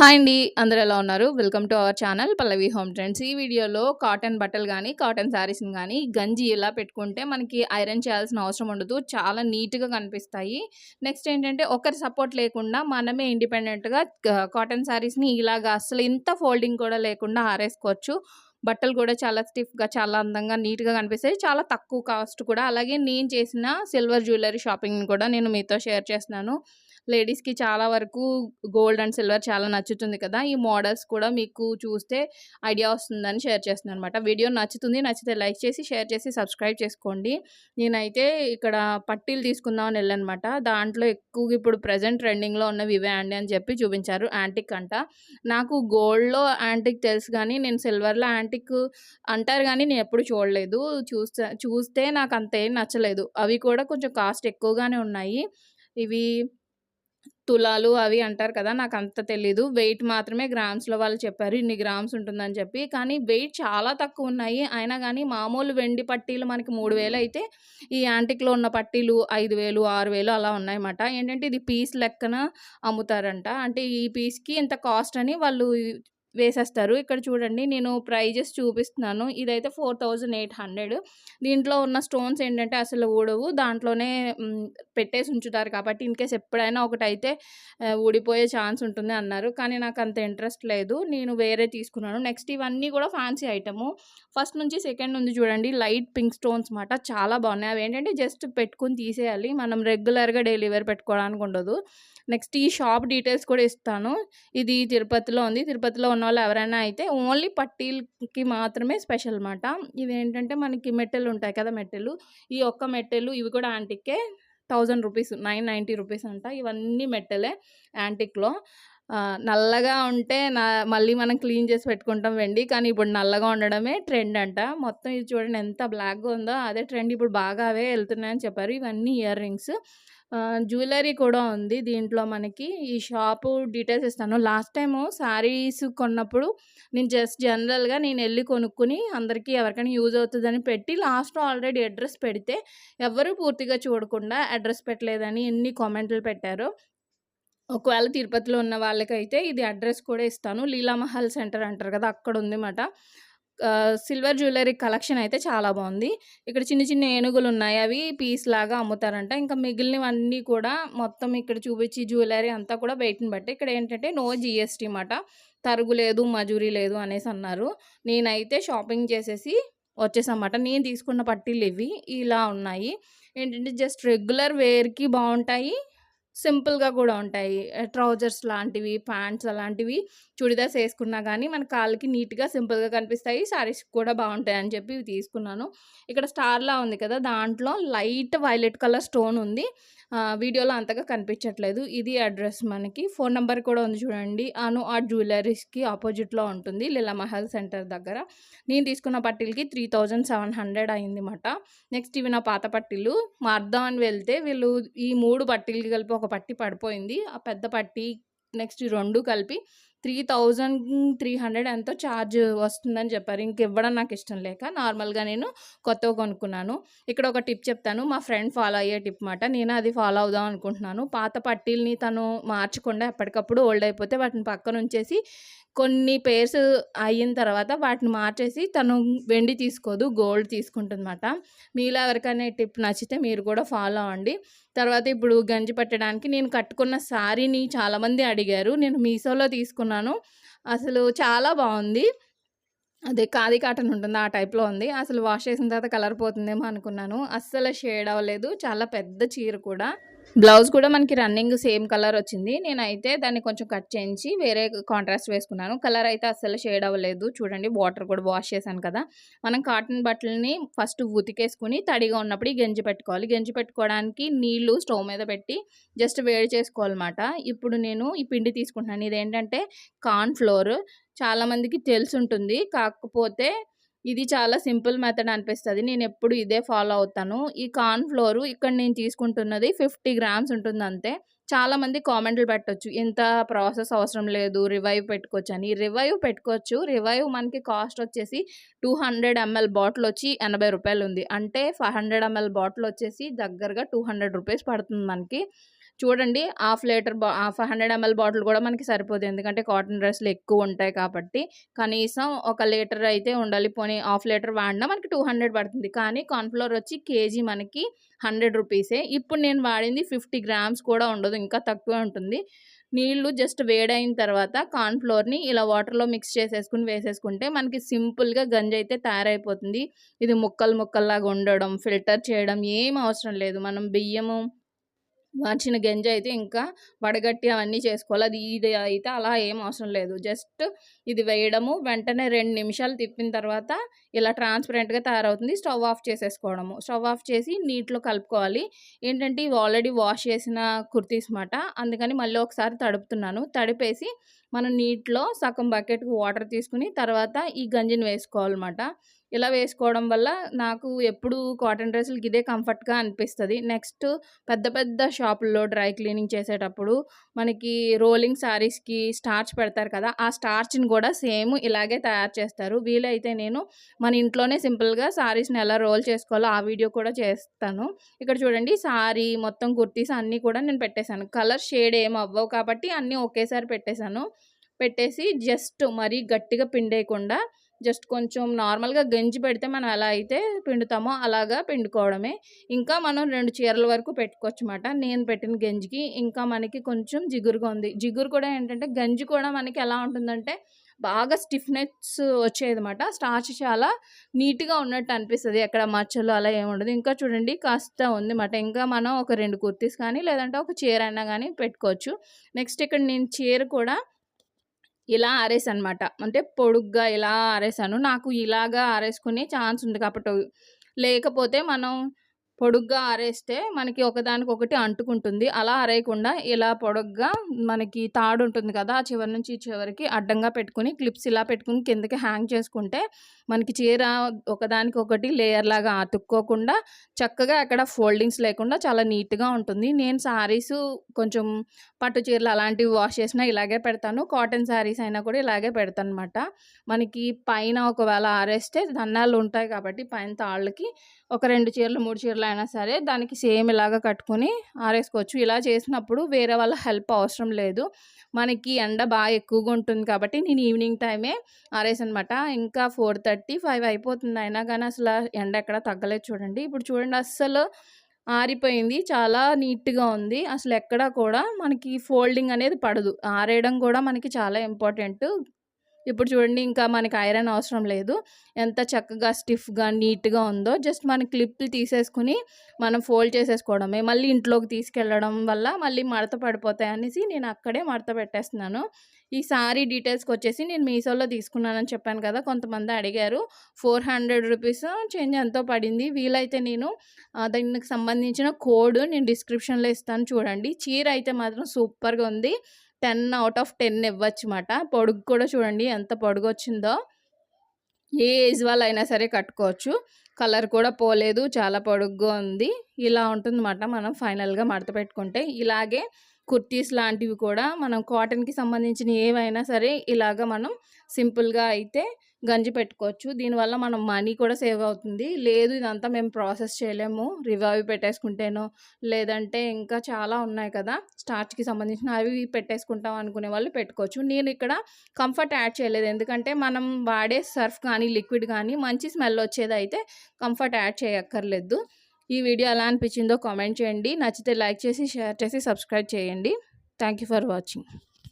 Hi అండి అందరూ ఎలా ఉన్నారు? Welcome to our channel Pallavi home trends. ఈ వీడియోలో కాటన్ బట్టలు కానీ కాటన్ శారీస్ని కానీ గంజి ఇలా పెట్టుకుంటే మనకి ఐరన్ చేయాల్సిన అవసరం ఉండదు. చాలా నీట్గా కనిపిస్తాయి. నెక్స్ట్ ఏంటంటే ఒకరి సపోర్ట్ లేకుండా మనమే ఇండిపెండెంట్గా కాటన్ శారీస్ని ఇలాగా అసలు ఇంత ఫోల్డింగ్ కూడా లేకుండా ఆరేసుకోవచ్చు. బట్టలు కూడా చాలా స్టిఫ్గా చాలా అందంగా నీట్గా కనిపిస్తాయి. చాలా తక్కువ కాస్ట్ కూడా. అలాగే నేను చేసిన సిల్వర్ జ్యువెలరీ షాపింగ్ని కూడా నేను మీతో షేర్ చేస్తున్నాను. లేడీస్కి చాలా వరకు గోల్డ్ అండ్ సిల్వర్ చాలా నచ్చుతుంది కదా! ఈ మోడల్స్ కూడా మీకు చూస్తే ఐడియా వస్తుందని షేర్ చేస్తున్నాను అనమాట వీడియో నచ్చుతుంది నచ్చితే లైక్ చేసి షేర్ చేసి సబ్స్క్రైబ్ చేసుకోండి. నేనైతే ఇక్కడ పట్టీలు తీసుకుందామని వెళ్ళనమాట. దాంట్లో ఎక్కువగా ఇప్పుడు ప్రజెంట్ ట్రెండింగ్లో ఉన్నవి ఇవే అండి అని చెప్పి చూపించారు యాంటిక్ అంట. నాకు గోల్డ్లో యాంటిక్ తెలుసు కానీ నేను సిల్వర్లో యాంటిక్ అంటారు కానీ నేను ఎప్పుడు చూడలేదు. చూస్తే చూస్తే నాకు అంత ఏం నచ్చలేదు. అవి కూడా కొంచెం కాస్ట్ ఎక్కువగానే ఉన్నాయి. ఇవి తులాలు అవి అంటారు కదా నాకు అంత తెలీదు. వెయిట్ మాత్రమే గ్రామ్స్లో వాళ్ళు చెప్పారు ఇన్ని గ్రామ్స్ ఉంటుందని చెప్పి. కానీ వెయిట్ చాలా తక్కువ ఉన్నాయి. అయినా కానీ మామూలు వెండి పట్టీలు మనకి మూడు వేలు అయితే ఈ యాంటిక్లో ఉన్న పట్టీలు ఐదు వేలు ఆరు వేలు అలా ఉన్నాయన్నమాట. ఏంటంటే ఇది పీస్ లెక్కన అమ్ముతారంట. అంటే ఈ పీస్కి ఇంత కాస్ట్ అని వాళ్ళు వేసేస్తారు. ఇక్కడ చూడండి నేను ప్రైజెస్ చూపిస్తున్నాను. ఇదైతే ఫోర్ థౌజండ్ ఎయిట్ హండ్రెడ్. దీంట్లో ఉన్న స్టోన్స్ ఏంటంటే అసలు ఊడవు. దాంట్లోనే పెట్టేసి ఉంచుతారు కాబట్టి ఇన్కేస్ ఎప్పుడైనా ఒకటైతే ఊడిపోయే ఛాన్స్ ఉంటుంది అన్నారు. కానీ నాకు అంత ఇంట్రెస్ట్ లేదు. నేను వేరే తీసుకున్నాను. నెక్స్ట్ ఇవన్నీ కూడా ఫ్యాన్సీ ఐటము. ఫస్ట్ నుంచి సెకండ్ ఉంది చూడండి లైట్ పింక్ స్టోన్స్ మాట. చాలా బాగున్నాయి. అవి ఏంటంటే జస్ట్ పెట్టుకుని తీసేయాలి. మనం రెగ్యులర్గా డైలీ వేర్ పెట్టుకోవడానికి ఉండదు. నెక్స్ట్ ఈ షాప్ డీటెయిల్స్ కూడా ఇస్తాను. ఇది తిరుపతిలో ఉంది. తిరుపతిలో ఉన్న వాళ్ళు ఎవరైనా అయితే ఓన్లీ పట్టీలకి మాత్రమే స్పెషల్ అనమాట ఇవి ఏంటంటే మనకి మెట్టెలు ఉంటాయి కదా మెట్టెలు. ఈ ఒక్క మెట్టెలు ఇవి కూడా యాంటిక్కే thousand rupees nine ninety rupees అంట. ఇవన్నీ మెట్టెలే యాంటిక్లో. నల్లగా ఉంటే నా మళ్ళీ మనం క్లీన్ చేసి పెట్టుకుంటాం వెండి. కానీ ఇప్పుడు నల్లగా ఉండడమే ట్రెండ్ అంట. మొత్తం ఇది చూడండి ఎంత బ్లాక్గా ఉందో అదే ట్రెండ్ ఇప్పుడు బాగా అవే వెళ్తున్నాయని చెప్పారు. ఇవన్నీ ఇయర్ రింగ్స్ జ్యువెలరీ కూడా ఉంది దీంట్లో మనకి. ఈ షాపు డీటెయిల్స్ ఇస్తాను. లాస్ట్ టైము శారీస్ కొన్నప్పుడు నేను జస్ట్ జనరల్గా నేను వెళ్ళి కొనుక్కుని అందరికీ ఎవరికైనా యూజ్ అవుతుందని పెట్టి లాస్ట్ ఆల్రెడీ అడ్రస్ పెడితే ఎవరు పూర్తిగా చూడకుండా అడ్రస్ పెట్టలేదని ఎన్ని కామెంట్లు పెట్టారు. ఒకవేళ తిరుపతిలో ఉన్న వాళ్ళకైతే ఇది అడ్రస్ కూడా ఇస్తాను. లీలామహల్ సెంటర్ అంటారు కదా అక్కడ ఉంది మాట సిల్వర్ జ్యువెలరీ కలెక్షన్ అయితే చాలా బాగుంది. ఇక్కడ చిన్న చిన్న ఏనుగులు ఉన్నాయి అవి పీస్ లాగా అమ్ముతారంట. ఇంకా మిగిలినవన్నీ కూడా మొత్తం ఇక్కడ చూపించి జ్యువెలరీ అంతా కూడా వెయిట్ని బట్టి. ఇక్కడ ఏంటంటే నో జిఎస్టీ మాట తరుగు లేదు మజూరీ లేదు అనేసి అన్నారు. నేనైతే షాపింగ్ చేసేసి వచ్చేసన్నమాట. నేను తీసుకున్న పట్టీలు ఇవి. ఇలా ఉన్నాయి. ఏంటంటే జస్ట్ రెగ్యులర్ వేర్కి బాగుంటాయి. సింపుల్గా కూడా ఉంటాయి. ట్రౌజర్స్ లాంటివి ప్యాంట్స్ అలాంటివి చుడిదార్స్ వేసుకున్నా కానీ మన కాళ్ళకి నీట్గా సింపుల్గా కనిపిస్తాయి. శారీస్ కూడా బాగుంటాయి అని చెప్పి తీసుకున్నాను. ఇక్కడ స్టార్లా ఉంది కదా! దాంట్లో లైట్ వైలెట్ కలర్ స్టోన్ ఉంది. వీడియోలో అంతగా కనిపించట్లేదు. ఇది అడ్రస్ మనకి. ఫోన్ నెంబర్ కూడా ఉంది చూడండి. అను ఆ జ్యువెలరీస్కి ఆపోజిట్లో ఉంటుంది. లీలా మహల్ సెంటర్ దగ్గర. నేను తీసుకున్న పట్టీలకి త్రీ థౌజండ్ సెవెన్ హండ్రెడ్ అయిందన్నమాట నెక్స్ట్ ఇవి నా పాత పట్టీలు. మార్దాన్ అని వెళ్తే వీళ్ళు ఈ మూడు పట్టీలు కలిపి ఒక పట్టి పడిపోయింది. ఆ పెద్ద పట్టి నెక్స్ట్ రెండు కలిపి త్రీ థౌజండ్ త్రీ హండ్రెడ్ ఎంతో ఛార్జ్ వస్తుందని చెప్పారు. ఇంక ఇవ్వడం నాకు ఇష్టం లేక నార్మల్గా నేను కొత్తగా కొనుక్కున్నాను. ఇక్కడ ఒక టిప్ చెప్తాను. మా ఫ్రెండ్ ఫాలో అయ్యే టిప్ మాట. నేను అది ఫాలో అవుదాం అనుకుంటున్నాను. పాత పట్టీల్ని తను మార్చకుండా ఎప్పటికప్పుడు ఓల్డ్ అయిపోతే వాటిని పక్కన ఉంచేసి కొన్ని పేర్స్ అయిన తర్వాత వాటిని మార్చేసి తను వెండి తీసుకోదు గోల్డ్ తీసుకుంటుందన్నమాట మీలో ఎవరికైనా టిప్ నచ్చితే మీరు కూడా ఫాలో అవ్వండి. తర్వాత ఇప్పుడు గంజి పట్టడానికి నేను కట్టుకున్న శారీని చాలామంది అడిగారు. నేను మీషోలో తీసుకున్నాను అసలు చాలా బాగుంది. అదే కాది కాటన్ ఉంటుంది ఆ టైప్లో ఉంది. అసలు వాష్ చేసిన తర్వాత కలర్ పోతుందేమో అనుకున్నాను. అస్సలు షేడ్ అవ్వలేదు. చాలా పెద్ద చీర కూడా. బ్లౌజ్ కూడా మనకి రన్నింగ్ సేమ్ కలర్ వచ్చింది. నేనైతే దాన్ని కొంచెం కట్ చేయించి వేరే కాంట్రాస్ట్ వేసుకున్నాను. కలర్ అయితే అస్సలు షేడ్ అవ్వలేదు. చూడండి వాటర్ కూడా వాష్ చేశాను కదా. మనం కాటన్ బట్టలని ఫస్ట్ ఉతికేసుకుని తడిగా ఉన్నప్పుడు గెంజి పెట్టుకోవాలి. గెంజి పెట్టుకోవడానికి నీళ్ళు స్టవ్ మీద పెట్టి జస్ట్ వేడి చేసుకోవాలన్నమాట. ఇప్పుడు నేను ఈ పిండి తీసుకుంటున్నాను. ఇదేంటంటే కార్న్ ఫ్లోర్ చాలామందికి తెలిసి ఉంటుంది కాకపోతే ఇది చాలా సింపుల్ మెథడ్ అనిపిస్తుంది. నేను ఎప్పుడు ఇదే ఫాలో అవుతాను. ఈ కార్న్ ఫ్లోర్ ఇక్కడ నేను తీసుకుంటున్నది ఫిఫ్టీ గ్రామ్స్ ఉంటుంది అంతే. చాలామంది కామెంట్లు పెట్టొచ్చు. ఇంత ప్రాసెస్ అవసరం లేదు రివైవ్ పెట్టుకోవచ్చు అని. రివైవ్ పెట్టుకోవచ్చు. రివైవ్ మనకి కాస్ట్ వచ్చేసి టూ హండ్రెడ్ ఎంఎల్ బాటిల్ వచ్చి ఎనభై రూపాయలు ఉంది. అంటే ఫైవ్ హండ్రెడ్ ఎంఎల్ బాటిల్ వచ్చేసి దగ్గరగా టూ హండ్రెడ్ రూపీస్ పడుతుంది మనకి. చూడండి హాఫ్ లీటర్ బా హాఫ్ హండ్రెడ్ ఎంఎల్ బాటిల్ కూడా మనకి సరిపోదు. ఎందుకంటే కాటన్ డ్రెస్సులు ఎక్కువ ఉంటాయి కాబట్టి. కనీసం ఒక లీటర్ అయితే ఉండాలి. పోనీ హాఫ్ లీటర్ వాడినా మనకి టూ హండ్రెడ్ పడుతుంది. కానీ కార్న్ఫ్లోర్ వచ్చి కేజీ మనకి హండ్రెడ్ రూపీసే. ఇప్పుడు నేను వాడింది ఫిఫ్టీ గ్రామ్స్ కూడా ఉండదు. ఇంకా తక్కువే ఉంటుంది. నీళ్ళు జస్ట్ వేడైన తర్వాత కార్న్ఫ్లోర్ని ఇలా వాటర్లో మిక్స్ చేసేసుకుని వేసేసుకుంటే మనకి సింపుల్గా గంజి అయితే తయారైపోతుంది. ఇది ముక్కలు ముక్కల్లాగా ఉండడం ఫిల్టర్ చేయడం ఏం అవసరం లేదు. మనం బియ్యము మార్చిన గంజి అయితే ఇంకా వడగట్టి అవన్నీ చేసుకోవాలి. అది ఇది అయితే అలా ఏం అవసరం లేదు. జస్ట్ ఇది వేయడము వెంటనే రెండు నిమిషాలు తిప్పిన తర్వాత ఇలా ట్రాన్స్పరెంట్గా తయారవుతుంది. స్టవ్ ఆఫ్ చేసేసుకోవడము. స్టవ్ ఆఫ్ చేసి నీటిలో కలుపుకోవాలి. ఏంటంటే ఇవి ఆల్రెడీ వాష్ చేసిన కుర్తీస్ మాట. అందుకని మళ్ళీ ఒకసారి తడుపుతున్నాను. తడిపేసి మనం నీటిలో సగం బకెట్కి వాటర్ తీసుకుని తర్వాత ఈ గంజిని వేసుకోవాలన్నమాట. ఇలా వేసుకోవడం వల్ల నాకు ఎప్పుడు కాటన్ డ్రెస్సులకి ఇదే కంఫర్ట్గా అనిపిస్తుంది. నెక్స్ట్ పెద్ద పెద్ద షాపుల్లో డ్రై క్లీనింగ్ చేసేటప్పుడు మనకి రోలింగ్ శారీస్కి స్టార్చ్ పెడతారు కదా ఆ స్టార్చ్ని కూడా సేమ్ ఇలాగే తయారు చేస్తారు. వీలైతే నేను మన ఇంట్లోనే సింపుల్గా శారీస్ని ఎలా రోల్ చేసుకోవాలో ఆ వీడియో కూడా చేస్తాను. ఇక్కడ చూడండి శారీ మొత్తం కుర్తీస్ అన్నీ కూడా నేను పెట్టేశాను. కలర్ షేడ్ ఏం అవ్వవు కాబట్టి అన్నీ ఒకేసారి పెట్టేశాను. పెట్టేసి జస్ట్ మరీ గట్టిగా పిండేయకుండా జస్ట్ కొంచెం నార్మల్గా గంజి పెడితే మనం ఎలా అయితే పిండుతామో అలాగా పిండుకోవడమే. ఇంకా మనం రెండు చీరల వరకు పెట్టుకోవచ్చు అన్నమాట నేను పెట్టిన గంజికి ఇంకా మనకి కొంచెం జిగురుగా ఉంది. జిగురు కూడా ఏంటంటే గంజి కూడా మనకి ఎలా ఉంటుందంటే బాగా స్టిఫ్నెస్ వచ్చేదన్నమాట. స్టార్చ్ చాలా నీట్గా ఉన్నట్టు అనిపిస్తుంది. ఎక్కడ మచ్చలు అలా ఏముండదు ఇంకా చూడండి కాస్త ఉంది అన్నమాట ఇంకా మనం ఒక రెండు కుర్తీస్ కానీ లేదంటే ఒక చీర అయినా కానీ పెట్టుకోవచ్చు. నెక్స్ట్ ఇక్కడ నేను చీర కూడా ఇలా ఆరేసనమాట. అంటే పొడుగ్గా ఇలా ఆరేసాను. నాకు ఇలాగా ఆరేసుకునే ఛాన్స్ ఉంది కాబట్టి. లేకపోతే మనం పొడుగ్గా ఆరేస్తే మనకి ఒకదానికి ఒకటి అంటుకుంటుంది. అలా ఆరేయకుండా ఇలా పొడుగ్గా మనకి తాడు ఉంటుంది కదా ఆ చివరి నుంచి చివరికి అడ్డంగా పెట్టుకుని క్లిప్స్ ఇలా పెట్టుకుని కిందకి హ్యాంగ్ చేసుకుంటే మనకి చీర ఒకదానికి ఒకటి లేయర్ లాగా అతుక్కోకుండా చక్కగా అక్కడ ఫోల్డింగ్స్ లేకుండా చాలా నీట్గా ఉంటుంది. నేను శారీస్ కొంచెం పట్టు చీరలు అలాంటివి వాష్ చేసినా ఇలాగే పెడతాను. కాటన్ శారీస్ అయినా కూడా ఇలాగే పెడతాను అనమాట మనకి పైన ఒకవేళ ఆరేస్తే దన్నాళ్ళు ఉంటాయి కాబట్టి పైన తాళ్ళకి ఒక రెండు చీరలు మూడు చీరలు అయినా సరే దానికి సేమ్ ఇలాగ కట్టుకొని ఆరేసుకోవచ్చు. ఇలా చేసినప్పుడు వేరే వాళ్ళ హెల్ప్ అవసరం లేదు. మనకి ఎండ బాగా ఎక్కువగా ఉంటుంది కాబట్టి నేను ఈవినింగ్ టైమే ఆరేసనమాట. ఇంకా ఫోర్ థర్టీ ఫైవ్ అయిపోతుంది. అయినా కానీ అసలు ఎండ ఎక్కడ తగ్గలేదు చూడండి. ఇప్పుడు చూడండి అస్సలు ఆరిపోయింది. చాలా నీట్గా ఉంది. అసలు ఎక్కడా కూడా మనకి ఫోల్డింగ్ అనేది పడదు. ఆరేయడం కూడా మనకి చాలా ఇంపార్టెంట్. ఇప్పుడు చూడండి ఇంకా మనకి ఐరన్ అవసరం లేదు. ఎంత చక్కగా స్టిఫ్గా నీట్గా ఉందో జస్ట్ మన క్లిప్లు తీసేసుకుని మనం ఫోల్డ్ చేసేసుకోవడమే. మళ్ళీ ఇంట్లోకి తీసుకెళ్ళడం వల్ల మళ్ళీ మడత పడిపోతాయి అనేసి నేను అక్కడే మడత పెట్టేస్తున్నాను. ఈ సారీ డీటెయిల్స్కి వచ్చేసి నేను మీషోలో తీసుకున్నానని చెప్పాను కదా కొంతమంది అడిగారు. ఫోర్ హండ్రెడ్ రూపీస్ చేంజ్ ఎంతో పడింది. వీలైతే నేను దానికి సంబంధించిన కోడ్ నేను డిస్క్రిప్షన్లో ఇస్తాను చూడండి. చీర అయితే మాత్రం సూపర్గా ఉంది. టెన్ అవుట్ ఆఫ్ టెన్ ఇవ్వచ్చు అన్నమాట పొడుగు కూడా చూడండి ఎంత పొడుగు వచ్చిందో ఏ ఏజ్ వాళ్ళు అయినా సరే కట్టుకోవచ్చు. కలర్ కూడా పోలేదు చాలా పొడుగ్గా ఉంది. ఇలా ఉంటుందన్నమాట మనం ఫైనల్గా మడత పెట్టుకుంటే. ఇలాగే కుర్తీస్ లాంటివి కూడా మనం కాటన్కి సంబంధించిన ఏవైనా సరే ఇలాగ మనం సింపుల్గా అయితే గంజి పెట్టుకోవచ్చు. దీనివల్ల మనం మనీ కూడా సేవ్ అవుతుంది. లేదు ఇదంతా మేము ప్రాసెస్ చేయలేము. రివైవ్ పెట్టేసుకుంటేనో లేదంటే ఇంకా చాలా ఉన్నాయి కదా స్టార్చ్కి సంబంధించిన అవి పెట్టేసుకుంటాం అనుకునే వాళ్ళు పెట్టుకోవచ్చు. నేను ఇక్కడ కంఫర్ట్ యాడ్ చేయలేదు. ఎందుకంటే మనం వాడే సర్ఫ్ కానీ లిక్విడ్ కానీ మంచి స్మెల్ వచ్చేది అయితే కంఫర్ట్ యాడ్ చేయక్కర్లేదు. ఈ వీడియో ఎలా అనిపించిందో కామెంట్ చేయండి. నచ్చితే లైక్ చేసి షేర్ చేసి సబ్స్క్రైబ్ చేయండి. Thank for watching.